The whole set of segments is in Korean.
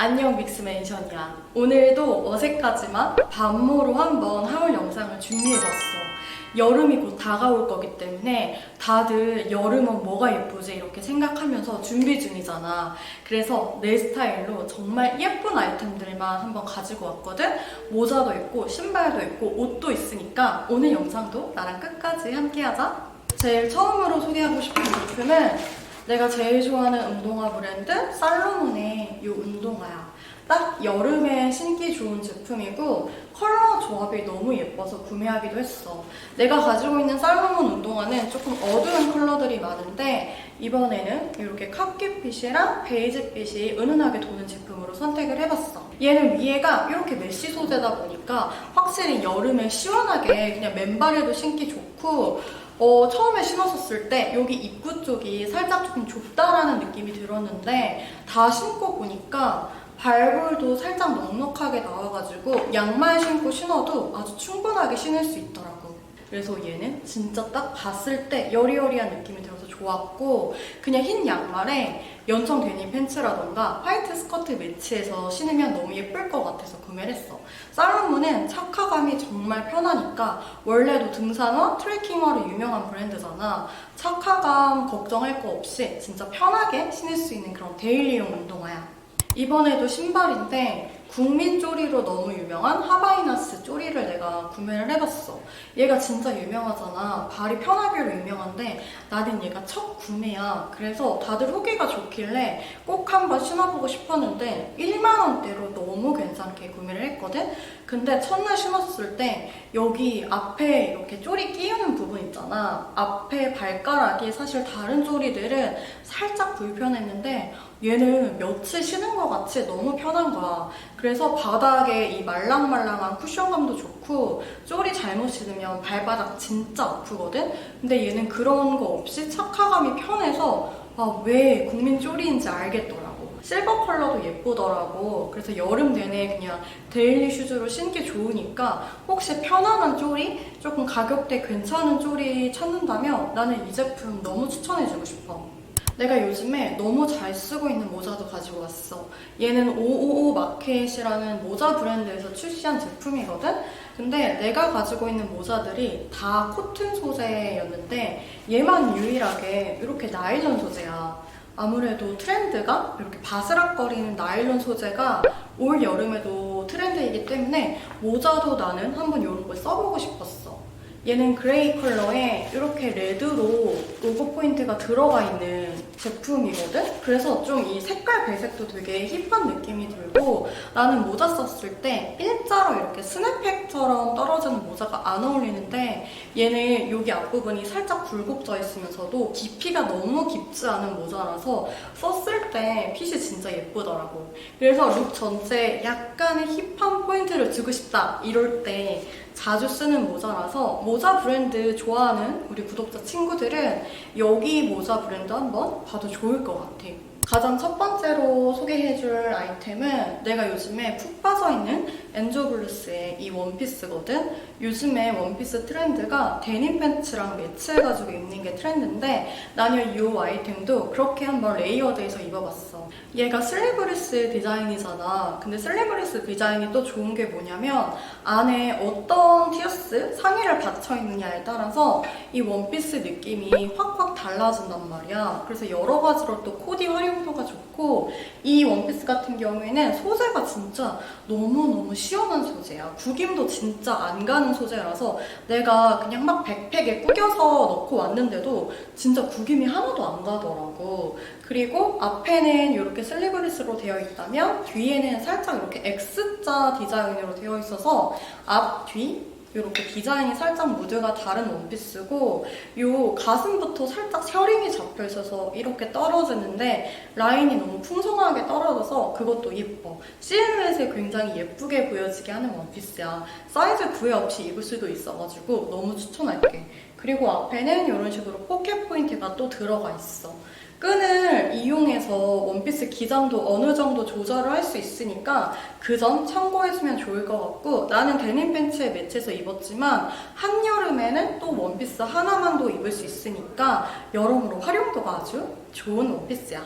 안녕 믹스맨션이야. 오늘도 어색하지만 반모로 한번 하울 영상을 준비해봤어. 여름이 곧 다가올 거기 때문에 다들 여름은 뭐가 예쁘지 이렇게 생각하면서 준비 중이잖아. 그래서 내 스타일로 정말 예쁜 아이템들만 한번 가지고 왔거든. 모자도 있고 신발도 있고 옷도 있으니까 오늘 영상도 나랑 끝까지 함께하자. 제일 처음으로 소개하고 싶은 제품은 내가 제일 좋아하는 운동화 브랜드 살로몬의 이 운동화야. 딱 여름에 신기 좋은 제품이고 컬러 조합이 너무 예뻐서 구매하기도 했어. 내가 가지고 있는 살로몬 운동화는 조금 어두운 컬러들이 많은데 이번에는 이렇게 카키빛이랑 베이지빛이 은은하게 도는 제품으로 선택을 해봤어. 얘는 위에가 이렇게 메쉬 소재다 보니까 확실히 여름에 시원하게 그냥 맨발에도 신기 좋고 어, 처음에 신었었을 때 여기 입구 쪽이 살짝 조금 좁다라는 느낌이 들었는데 다 신고 보니까 발볼도 살짝 넉넉하게 나와가지고 양말 신고 신어도 아주 충분하게 신을 수 있더라고. 그래서 얘는 진짜 딱 봤을 때 여리여리한 느낌이 들어서 좋았고 그냥 흰 양말에 연청 데님 팬츠라던가 화이트 스커트 매치해서 신으면 너무 예쁠 것 같아서 구매를 했어. 살로몬은 착화감이 정말 편하니까 원래도 등산화, 트레킹화로 유명한 브랜드잖아. 착화감 걱정할 거 없이 진짜 편하게 신을 수 있는 그런 데일리용 운동화야. 이번에도 신발인데 국민 쪼리로 너무 유명한 하바이나스 쪼리를 내가 구매를 해봤어. 얘가 진짜 유명하잖아. 발이 편하기로 유명한데 나는 얘가 첫 구매야. 그래서 다들 후기가 좋길래 꼭 한번 신어보고 싶었는데 1만 원대로 너무 괜찮게 구매를 했거든? 근데 첫날 신었을 때 여기 앞에 이렇게 쪼리 끼우는 부분 있잖아. 앞에 발가락이 사실 다른 쪼리들은 살짝 불편했는데 얘는 며칠 신은 것 같이 너무 편한 거야. 그래서 바닥에 이 말랑말랑한 쿠션감도 좋고 쪼리 잘못 신으면 발바닥 진짜 아프거든? 근데 얘는 그런 거 없이 착화감이 편해서 아, 왜 국민 쪼리인지 알겠더라고. 실버 컬러도 예쁘더라고. 그래서 여름 내내 그냥 데일리 슈즈로 신기 좋으니까 혹시 편안한 쪼리, 조금 가격대 괜찮은 쪼리 찾는다면 나는 이 제품 너무 추천해주고 싶어. 내가 요즘에 너무 잘 쓰고 있는 모자도 가지고 왔어. 얘는 555 마켓이라는 모자 브랜드에서 출시한 제품이거든? 근데 내가 가지고 있는 모자들이 다 코튼 소재였는데 얘만 유일하게 이렇게 나일론 소재야. 아무래도 트렌드가 이렇게 바스락거리는 나일론 소재가 올 여름에도 트렌드이기 때문에 모자도 나는 한번 이런 걸 써보고 싶었어. 얘는 그레이 컬러에 이렇게 레드로 로고 포인트가 들어가 있는 제품이거든? 그래서 좀 이 색깔 배색도 되게 힙한 느낌이 들고 나는 모자 썼을 때 일자로 이렇게 스냅팩처럼 떨어지는 모자가 안 어울리는데 얘는 여기 앞부분이 살짝 굴곡져 있으면서도 깊이가 너무 깊지 않은 모자라서 썼을 때 핏이 진짜 예쁘더라고. 그래서 룩 전체에 약간의 힙한 포인트를 주고 싶다 이럴 때 자주 쓰는 모자라서 모자 브랜드 좋아하는 우리 구독자 친구들은 여기 모자 브랜드 한번 봐도 좋을 것 같아. 가장 첫 번째로 소개해줄 아이템은 내가 요즘에 푹 빠져있는 엔조블루스의 이 원피스거든? 요즘에 원피스 트렌드가 데님 팬츠랑 매치해가지고 입는 게 트렌드인데 나는 이 아이템도 그렇게 한번 레이어드해서 입어봤어. 얘가 슬리브리스 디자인이잖아. 근데 슬리브리스 디자인이 또 좋은 게 뭐냐면 안에 어떤 티어스 상의를 받쳐 있느냐에 따라서 이 원피스 느낌이 확확 달라진단 말이야. 그래서 여러 가지로 또 코디 활용도가 좋고 이 원피스 같은 경우에는 소재가 진짜 너무너무 시원한 소재야. 구김도 진짜 안 가는 소재라서 내가 그냥 막 백팩에 꾸겨서 넣고 왔는데도 진짜 구김이 하나도 안 가더라고. 그리고 앞에는 이렇게 슬리브리스로 되어 있다면 뒤에는 살짝 이렇게 X자 디자인으로 되어 있어서 앞, 뒤 이렇게 디자인이 살짝 무드가 다른 원피스고 요 가슴부터 살짝 셔링이 잡혀 있어서 이렇게 떨어지는데 라인이 너무 풍성하게 떨어져서 그것도 예뻐. 실루엣에 굉장히 예쁘게 보여지게 하는 원피스야. 사이즈 구애 없이 입을 수도 있어가지고 너무 추천할게. 그리고 앞에는 이런 식으로 포켓 포인트가 또 들어가 있어. 끈을 이용해서 원피스 기장도 어느 정도 조절을 할 수 있으니까 그 점 참고해주면 좋을 것 같고 나는 데님 팬츠에 매치해서 입었지만 한여름에는 또 원피스 하나만도 입을 수 있으니까 여러모로 활용도가 아주 좋은 원피스야.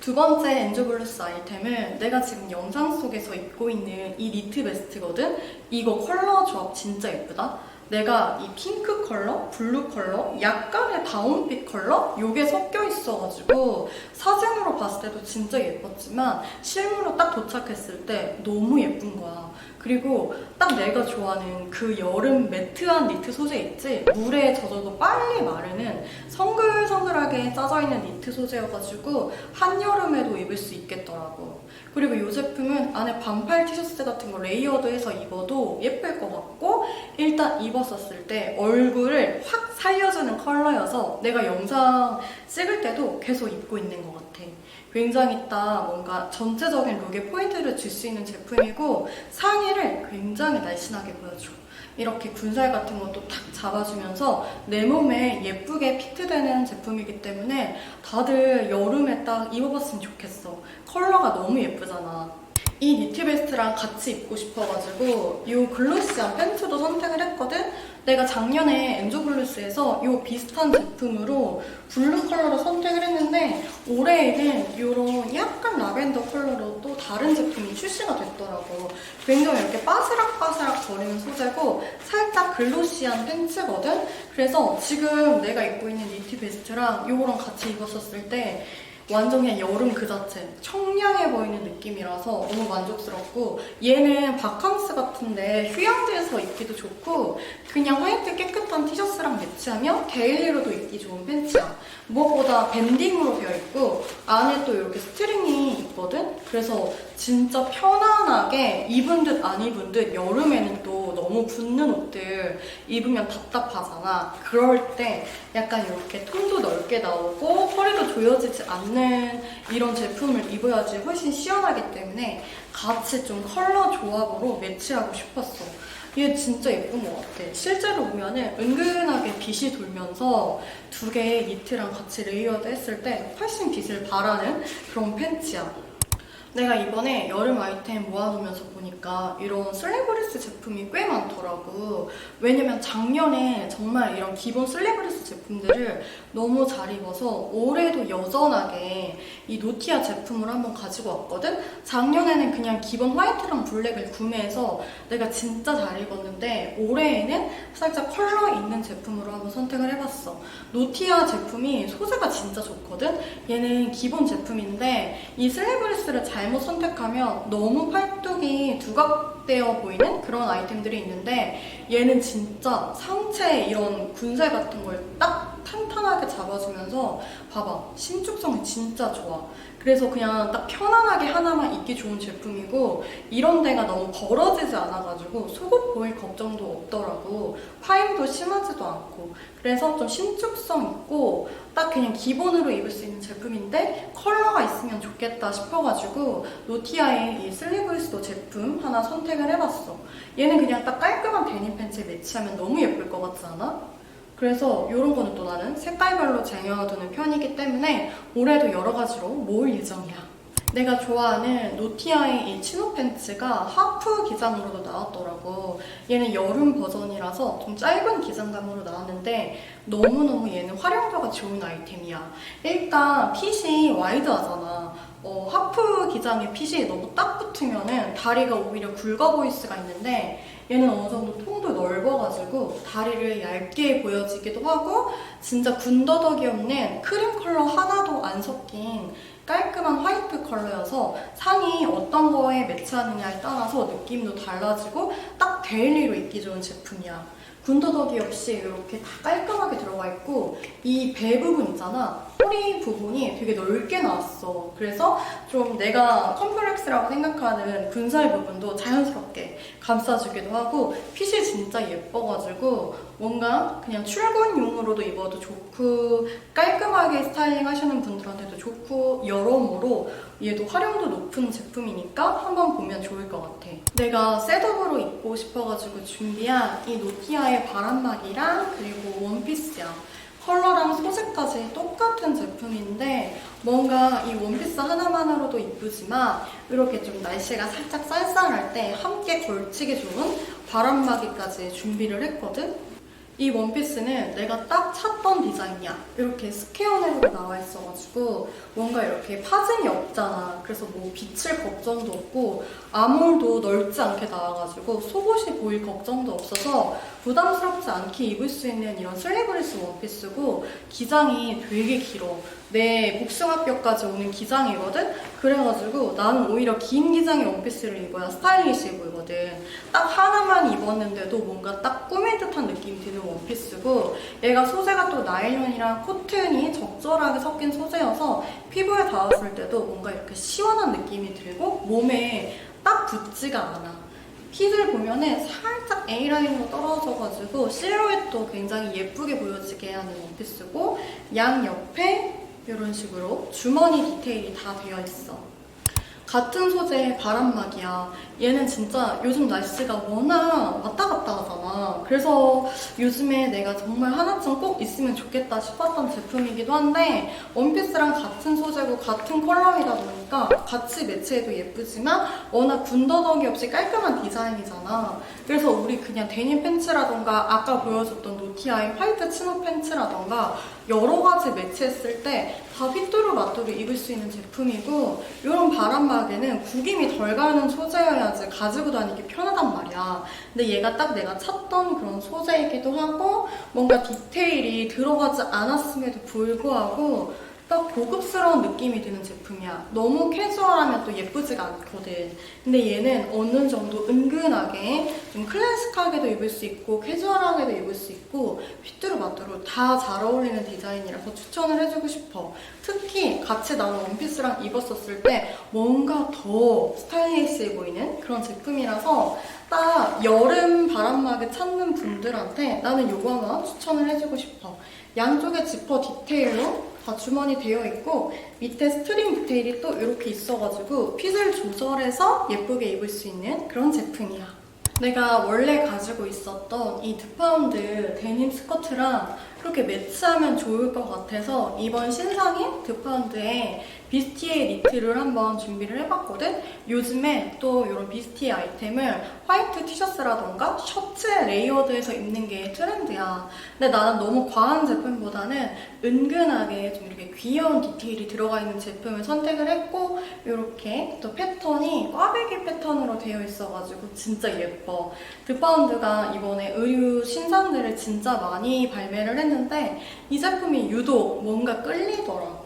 두 번째 엔조블루스 아이템은 내가 지금 영상 속에서 입고 있는 이 니트 베스트거든? 이거 컬러 조합 진짜 예쁘다? 내가 이 핑크 컬러, 블루 컬러, 약간의 다운빛 컬러? 요게 섞여 있어가지고 사진으로 봤을 때도 진짜 예뻤지만 실물로 딱 도착했을 때 너무 예쁜 거야. 그리고 딱 내가 좋아하는 그 여름 매트한 니트 소재 있지? 물에 젖어도 빨리 마르는 성글성글하게 짜져 있는 니트 소재여가지고 한여름에도 입을 수 있겠더라고. 그리고 이 제품은 안에 반팔 티셔츠 같은 거 레이어드해서 입어도 예쁠 것 같고 일단 입었었을 때 얼굴을 확 살려주는 컬러여서 내가 영상 찍을 때도 계속 입고 있는 것 같아. 굉장히 딱 뭔가 전체적인 룩에 포인트를 줄 수 있는 제품이고 상의를 굉장히 날씬하게 보여줘. 이렇게 군살 같은 것도 탁 잡아주면서 내 몸에 예쁘게 피트되는 제품이기 때문에 다들 여름에 딱 입어봤으면 좋겠어. 컬러가 너무 예쁘잖아. 이 니트 베스트랑 같이 입고 싶어가지고 이 글로시한 팬츠도 선택을 했거든? 내가 작년에 엔조블루스에서 이 비슷한 제품으로 블루 컬러로 선택을 했는데 올해에는 이런 약간 라벤더 컬러로 또 다른 제품이 출시가 됐더라고. 굉장히 이렇게 바스락바스락 거리는 소재고 살짝 글로시한 팬츠거든? 그래서 지금 내가 입고 있는 니트 베스트랑 이거랑 같이 입었었을 때 완전 그냥 여름 그 자체 청량해 보이는 느낌이라서 너무 만족스럽고 얘는 바캉스 같은데 휴양지에서 입기도 좋고 그냥 화이트 깨끗한 티셔츠랑 매치하면 데일리로도 입기 좋은 팬츠야. 무엇보다 밴딩으로 되어 있고 안에 또 이렇게 스트링이 있거든? 그래서 진짜 편안하게 입은 듯 안 입은 듯 여름에는 또 너무 붙는 옷들 입으면 답답하잖아 그럴 때 약간 이렇게 톤도 넓게 나오고 허리도 조여지지 않는 이런 제품을 입어야지 훨씬 시원하기 때문에 같이 좀 컬러 조합으로 매치하고 싶었어. 얘 진짜 예쁜 것 같아. 실제로 보면은 은근하게 빛이 돌면서 두 개의 니트랑 같이 레이어드 했을 때 훨씬 빛을 발하는 그런 팬츠야. 내가 이번에 여름 아이템 모아놓으면서 보니까 이런 슬리브리스 제품이 꽤 많더라고. 왜냐면 작년에 정말 이런 기본 슬리브리스 제품들을 너무 잘 입어서 올해도 여전하게 이 노티아 제품을 한번 가지고 왔거든? 작년에는 그냥 기본 화이트랑 블랙을 구매해서 내가 진짜 잘 입었는데 올해에는 살짝 컬러 있는 제품으로 한번 선택을 해봤어. 노티아 제품이 소재가 진짜 좋거든? 얘는 기본 제품인데 이 슬리브리스를 잘못 선택하면 너무 팔뚝이 두각되어 보이는 그런 아이템들이 있는데 얘는 진짜 상체 이런 군살 같은 걸 딱 탄탄하게 잡아주면서 봐봐 신축성이 진짜 좋아. 그래서 그냥 딱 편안하게 하나만 입기 좋은 제품이고 이런 데가 너무 벌어지지 않아가지고 속옷 보일 걱정도 없더라고. 파임도 심하지도 않고. 그래서 좀 신축성 있고 딱 그냥 기본으로 입을 수 있는 제품인데 컬러가 있으면 좋겠다 싶어가지고 노티아의 이 슬리브리스도 제품 하나 선택을 해봤어 얘는 그냥 딱 깔끔한 데님 팬츠에 매치하면 너무 예쁠 것 같지 않아? 그래서 이런 거는 또 나는 색깔별로 쟁여두는 편이기 때문에 올해도 여러 가지로 모을 예정이야. 내가 좋아하는 노티아의 이 치노 팬츠가 하프 기장으로도 나왔더라고. 얘는 여름 버전이라서 좀 짧은 기장감으로 나왔는데 너무너무 얘는 활용도가 좋은 아이템이야. 일단 핏이 와이드하잖아. 어, 하프 기장의 핏이 너무 딱 붙으면은 다리가 오히려 굵어 보일 수가 있는데 얘는 어느 정도 통도 넓어가지고 다리를 얇게 보여지기도 하고 진짜 군더더기 없는 크림 컬러 하나도 안 섞인 깔끔한 화이트 컬러여서 상이 어떤 거에 매치하느냐에 따라서 느낌도 달라지고 딱 데일리로 입기 좋은 제품이야. 군더더기 없이 이렇게 다 깔끔하게 들어가 있고 이 배 부분 있잖아 허리 부분이 되게 넓게 나왔어 그래서 좀 내가 컴플렉스라고 생각하는 군살 부분도 자연스럽게 감싸주기도 하고 핏이 진짜 예뻐가지고 뭔가 그냥 출근용으로도 입어도 좋고 깔끔하게 스타일링 하시는 분들한테도 좋고 여러모로 얘도 활용도 높은 제품이니까 한번 보면 좋을 것 같아. 내가 셋업으로 입고 싶어가지고 준비한 이 노티아의 바람막이랑 그리고 원피스야. 컬러랑 소재까지 똑같은 제품인데 뭔가 이 원피스 하나만으로도 이쁘지만 이렇게 좀 날씨가 살짝 쌀쌀할 때 함께 걸치기 좋은 바람막이까지 준비를 했거든. 이 원피스는 내가 딱 찾던 디자인이야. 이렇게 스퀘어넥으로 나와 있어가지고 뭔가 이렇게 파진이 없잖아. 그래서 뭐 비칠 걱정도 없고 아몰도 넓지 않게 나와가지고 속옷이 보일 걱정도 없어서 부담스럽지 않게 입을 수 있는 이런 슬리브리스 원피스고 기장이 되게 길어. 내 복숭아뼈까지 오는 기장이거든? 그래가지고 나는 오히려 긴 기장의 원피스를 입어야 스타일리시해 보이거든. 딱 하나만 입었는데도 뭔가 딱 꾸민 듯한 느낌이 드는 원피스고 얘가 소재가 또 나일론이랑 코튼이 적절하게 섞인 소재여서 피부에 닿았을 때도 뭔가 이렇게 시원한 느낌이 들고 몸에 딱 붙지가 않아. 핏을 보면은 살짝 A라인으로 떨어져가지고 실루엣도 굉장히 예쁘게 보여지게 하는 원피스고 양 옆에 이런 식으로 주머니 디테일이 다 되어 있어. 같은 소재의 바람막이야. 얘는 진짜 요즘 날씨가 워낙 왔다 갔다 하잖아. 그래서 요즘에 내가 정말 하나쯤 꼭 있으면 좋겠다 싶었던 제품이기도 한데 원피스랑 같은 소재고 같은 컬러이다 보니까 같이 매치해도 예쁘지만 워낙 군더더기 없이 깔끔한 디자인이잖아. 그래서 우리 그냥 데님 팬츠라던가 아까 보여줬던 노티아의 화이트 치노 팬츠라던가 여러 가지 매치했을 때다 휘뚜루마뚜루 입을 수 있는 제품이고 이런 바람막이는 구김이 덜 가는 소재여야지 가지고 다니기 편하단 말이야. 근데 얘가 딱 내가 찾던 그런 소재이기도 하고 뭔가 디테일이 들어가지 않았음에도 불구하고 딱 고급스러운 느낌이 드는 제품이야. 너무 캐주얼하면 또 예쁘지가 않거든. 근데 얘는 어느 정도 은근하게 좀 클래식하게도 입을 수 있고 캐주얼하게도 입을 수 있고 휘뚜루마뚜루 다 잘 어울리는 디자인이라서 추천을 해주고 싶어. 특히 같이 나는 원피스랑 입었었을 때 뭔가 더 스타일리시해 보이는 그런 제품이라서 딱 여름 바람막이 찾는 분들한테 나는 요거 하나 추천을 해주고 싶어. 양쪽에 지퍼 디테일로 다 주머니 되어 있고 밑에 스트링 디테일이 또 이렇게 있어가지고 핏을 조절해서 예쁘게 입을 수 있는 그런 제품이야. 내가 원래 가지고 있었던 이 드파운드 데님 스커트랑 그렇게 매치하면 좋을 것 같아서 이번 신상인 드파운드에 비스티에 니트를 한번 준비를 해봤거든? 요즘에 또 이런 비스티에 아이템을 화이트 티셔츠라던가 셔츠에 레이어드해서 입는 게 트렌드야. 근데 나는 너무 과한 제품보다는 은근하게 좀 이렇게 귀여운 디테일이 들어가 있는 제품을 선택을 했고 이렇게 또 패턴이 꽈배기 패턴으로 되어 있어가지고 진짜 예뻐. 드파운드가 이번에 의류 신상들을 진짜 많이 발매를 했는데 이 제품이 유독 뭔가 끌리더라고.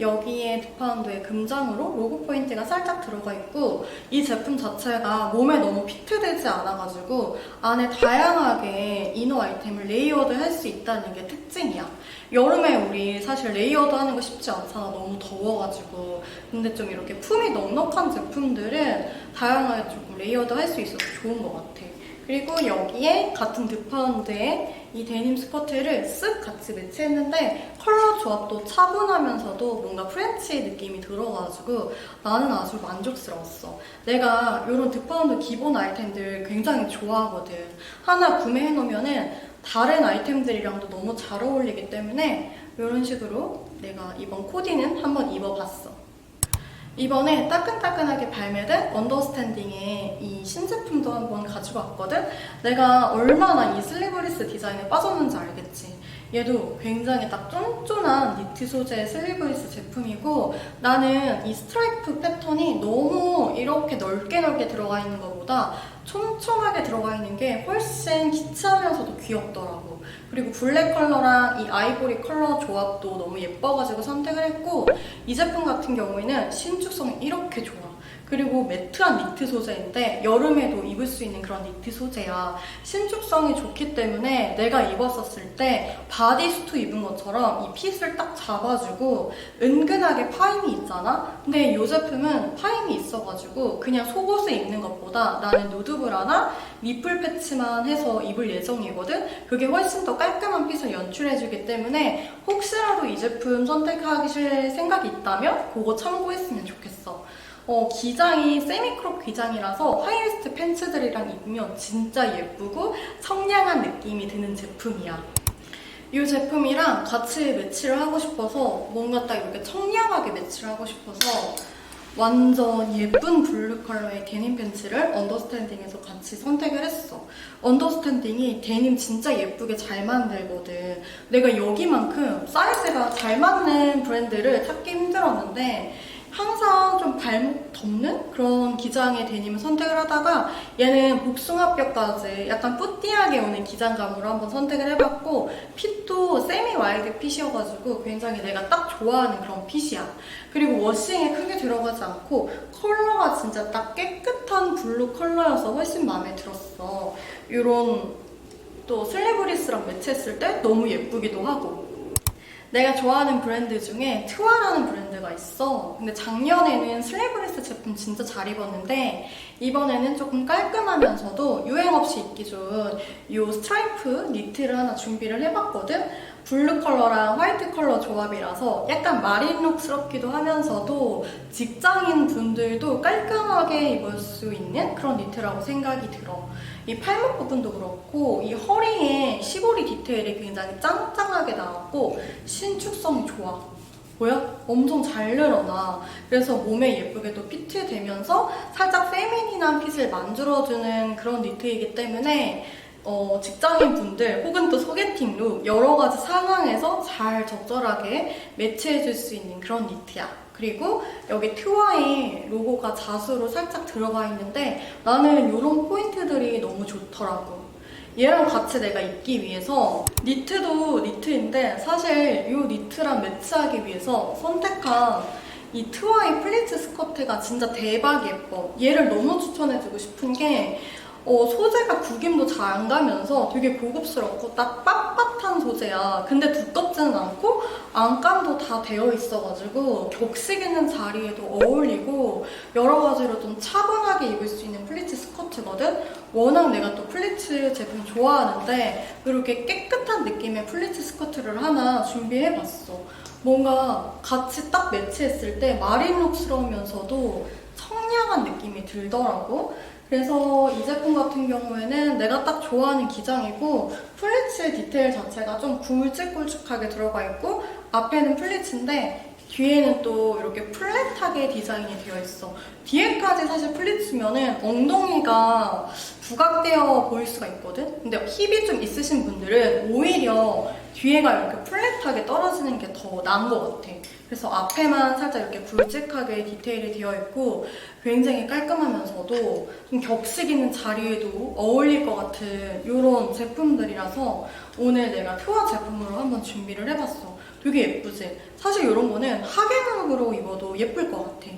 여기에 드파운드의 금장으로 로고 포인트가 살짝 들어가 있고 이 제품 자체가 몸에 너무 피트되지 않아가지고 안에 다양하게 이너 아이템을 레이어드 할 수 있다는 게 특징이야. 여름에 우리 사실 레이어드 하는 거 쉽지 않잖아. 너무 더워가지고. 근데 좀 이렇게 품이 넉넉한 제품들은 다양하게 조금 레이어드 할 수 있어서 좋은 것 같아. 그리고 여기에 같은 드파운드의 이 데님 스커트를 쓱 같이 매치했는데 컬러 조합도 차분하면서도 뭔가 프렌치 느낌이 들어가지고 나는 아주 만족스러웠어. 내가 이런 드파운드 기본 아이템들 굉장히 좋아하거든. 하나 구매해놓으면은 다른 아이템들이랑도 너무 잘 어울리기 때문에 이런 식으로 내가 이번 코디는 한번 입어봤어. 이번에 따끈따끈하게 발매된 언더스탠딩의 이 신제품도 한번 가지고 왔거든? 내가 얼마나 이 슬리브리스 디자인에 빠졌는지 알겠지? 얘도 굉장히 딱 쫀쫀한 니트 소재의 슬리브리스 제품이고 나는 이 스트라이프 패턴이 너무 이렇게 넓게 넓게 들어가 있는 것보다 촘촘하게 들어가 있는 게 훨씬 키치하면서도 귀엽더라고. 그리고 블랙 컬러랑 이 아이보리 컬러 조합도 너무 예뻐가지고 선택을 했고 이 제품 같은 경우에는 신축성이 이렇게 좋아. 그리고 매트한 니트 소재인데 여름에도 입을 수 있는 그런 니트 소재야. 신축성이 좋기 때문에 내가 입었었을 때 바디수트 입은 것처럼 이 핏을 딱 잡아주고 은근하게 파임이 있잖아? 근데 이 제품은 파임이 있어가지고 그냥 속옷을 입는 것보다 나는 누드브라나 니플 패치만 해서 입을 예정이거든? 그게 훨씬 더 깔끔한 핏을 연출해주기 때문에 혹시라도 이 제품 선택하실 생각이 있다면 그거 참고했으면 좋겠어. 어, 기장이 세미크롭 기장이라서 하이웨스트 팬츠들이랑 입으면 진짜 예쁘고 청량한 느낌이 드는 제품이야. 이 제품이랑 같이 매치를 하고 싶어서 뭔가 딱 이렇게 청량하게 매치를 하고 싶어서 완전 예쁜 블루 컬러의 데님 팬츠를 언더스탠딩에서 같이 선택을 했어. 언더스탠딩이 데님 진짜 예쁘게 잘 만들거든. 내가 여기만큼 사이즈가 잘 맞는 브랜드를 찾기 힘들었는데 항상 좀 발목 덮는 그런 기장의 데님을 선택을 하다가 얘는 복숭아뼈까지 약간 뿌띠하게 오는 기장감으로 한번 선택을 해봤고 핏도 세미 와일드 핏이어가지고 굉장히 내가 딱 좋아하는 그런 핏이야. 그리고 워싱에 크게 들어가지 않고 컬러가 진짜 딱 깨끗한 블루 컬러여서 훨씬 마음에 들었어. 이런 또 슬리브리스랑 매치했을 때 너무 예쁘기도 하고 내가 좋아하는 브랜드 중에 트와라는 브랜드가 있어. 근데 작년에는 슬리브리스 제품 진짜 잘 입었는데 이번에는 조금 깔끔하면서도 유행 없이 입기 좋은 이 스트라이프 니트를 하나 준비를 해봤거든. 블루 컬러랑 화이트 컬러 조합이라서 약간 마린룩스럽기도 하면서도 직장인 분들도 깔끔하게 입을 수 있는 그런 니트라고 생각이 들어. 이 팔목 부분도 그렇고 이 허리에 시보리 디테일이 굉장히 짱짱하게 나왔고 신축성이 좋아. 뭐야? 엄청 잘 늘어나. 그래서 몸에 예쁘게도 피트되면서 살짝 페미닌한 핏을 만들어주는 그런 니트이기 때문에 어, 직장인 분들 혹은 또 소개팅 룩 여러 가지 상황에서 잘 적절하게 매치해줄 수 있는 그런 니트야. 그리고 여기 트와의 로고가 자수로 살짝 들어가 있는데 나는 이런 포인트들이 너무 좋더라고. 얘랑 같이 내가 입기 위해서 니트도 니트인데 사실 이 니트랑 매치하기 위해서 선택한 이 트와이 플리츠 스커트가 진짜 대박 예뻐. 얘를 너무 추천해주고 싶은 게 어, 소재가 구김도 잘 안 가면서 되게 고급스럽고 딱 빳빳한 소재야. 근데 두껍지는 않고 안감도 다 되어 있어가지고 격식 있는 자리에도 어울리고 여러 가지로 좀 차분하게 입을 수 있는 플리츠 스커트거든. 워낙 내가 또 플리츠 제품 좋아하는데 이렇게 깨끗한 느낌의 플리츠 스커트를 하나 준비해봤어. 뭔가 같이 딱 매치했을 때 마린룩스러우면서도 청량한 느낌이 들더라고. 그래서 이 제품 같은 경우에는 내가 딱 좋아하는 기장이고 플리츠 디테일 자체가 좀 굵직굵직하게 들어가 있고 앞에는 플리츠인데 뒤에는 또 이렇게 플랫하게 디자인이 되어 있어. 뒤에까지 사실 플리츠면은 엉덩이가 부각되어 보일 수가 있거든? 근데 힙이 좀 있으신 분들은 오히려 뒤에가 이렇게 플랫하게 떨어지는 게 더 나은 것 같아. 그래서 앞에만 살짝 이렇게 굵직하게 디테일이 되어 있고 굉장히 깔끔하면서도 좀 격식 있는 자리에도 어울릴 것 같은 이런 제품들이라서 오늘 내가 트와 제품으로 한번 준비를 해봤어. 되게 예쁘지? 사실 이런 거는 하객룩으로 입어도 예쁠 것 같아.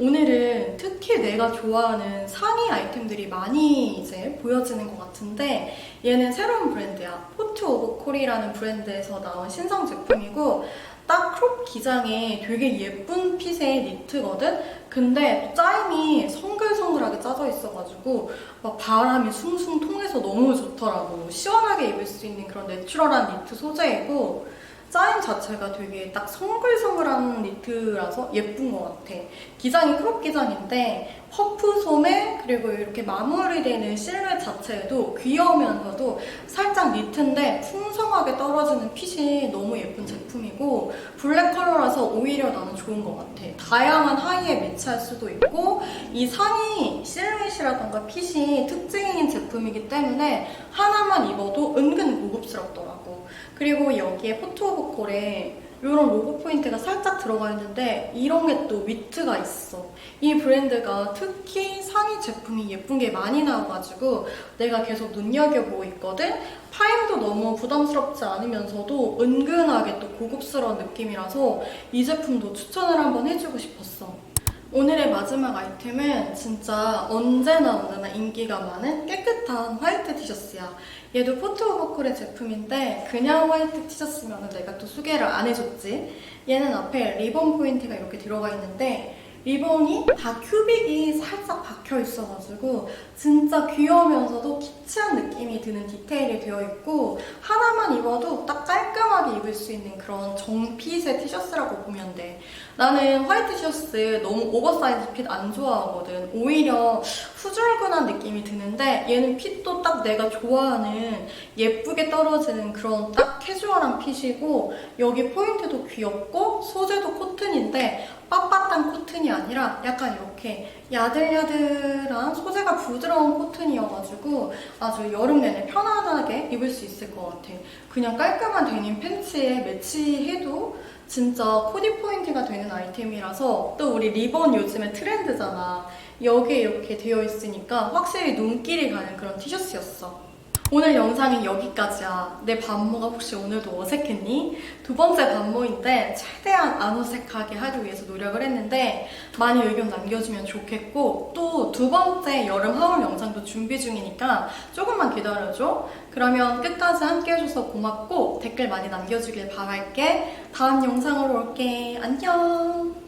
오늘은 특히 내가 좋아하는 상의 아이템들이 많이 이제 보여지는 것 같은데 얘는 새로운 브랜드야. 포트 오브 콜이라는 브랜드에서 나온 신상 제품이고 딱 크롭 기장에 되게 예쁜 핏의 니트거든? 근데 짜임이 성글성글하게 짜져 있어가지고 막 바람이 숭숭 통해서 너무 좋더라고. 시원하게 입을 수 있는 그런 내추럴한 니트 소재이고 짜임 자체가 되게 딱 성글성글한 니트라서 예쁜 것 같아. 기장이 크롭 기장인데 퍼프 소매 그리고 이렇게 마무리되는 실루엣 자체에도 귀여우면서도 살짝 니트인데 풍성하게 떨어지는 핏이 너무 예쁜 제품이고 블랙 컬러라서 오히려 나는 좋은 것 같아. 다양한 하의에 매치할 수도 있고 이 상의 실루엣이라던가 핏이 특징인 제품이기 때문에 하나만 입어도 은근 고급스럽더라고. 그리고 여기에 포토 오브 콜에 이런 로고 포인트가 살짝 들어가 있는데 이런 게 또 위트가 있어. 이 브랜드가 특히 상의 제품이 예쁜 게 많이 나와가지고 내가 계속 눈여겨보고 있거든? 파임도 너무 부담스럽지 않으면서도 은근하게 또 고급스러운 느낌이라서 이 제품도 추천을 한번 해주고 싶었어. 오늘의 마지막 아이템은 진짜 언제나 언제나 인기가 많은 깨끗한 화이트 티셔츠야. 얘도 포트 오버콜의 제품인데 그냥 화이트 티셔츠면 내가 또 소개를 안 해줬지. 얘는 앞에 리본 포인트가 이렇게 들어가 있는데 리본이 다 큐빅이 살짝 박혀 있어가지고 진짜 귀여우면서도 키치한 느낌이 드는 디테일이 되어 있고 하나만 입어도 딱 깔끔하게 입을 수 있는 그런 정핏의 티셔츠라고 보면 돼. 나는 화이트 티셔츠 너무 오버사이즈 핏 안 좋아하거든. 오히려 후줄근한 느낌이 드는데 얘는 핏도 딱 내가 좋아하는 예쁘게 떨어지는 그런 딱 캐주얼한 핏이고 여기 포인트도 귀엽고 소재도 코튼인데 빳빳한 코튼이 아니라 약간 이렇게 야들야들한 소재가 부드러운 코튼이어가지고 아주 여름 내내 편안하게 입을 수 있을 것 같아. 그냥 깔끔한 데님 팬츠에 매치해도 진짜 코디 포인트가 되는 아이템이라서 또 우리 리본 요즘에 트렌드잖아. 여기에 이렇게 되어 있으니까 확실히 눈길이 가는 그런 티셔츠였어. 오늘 영상은 여기까지야. 내 반모가 혹시 오늘도 어색했니? 두 번째 반모인데 최대한 안 어색하게 하기 위해서 노력을 했는데 많이 의견 남겨주면 좋겠고 또 두 번째 여름 하울 영상도 준비 중이니까 조금만 기다려줘. 그러면 끝까지 함께 해줘서 고맙고 댓글 많이 남겨주길 바랄게. 다음 영상으로 올게. 안녕.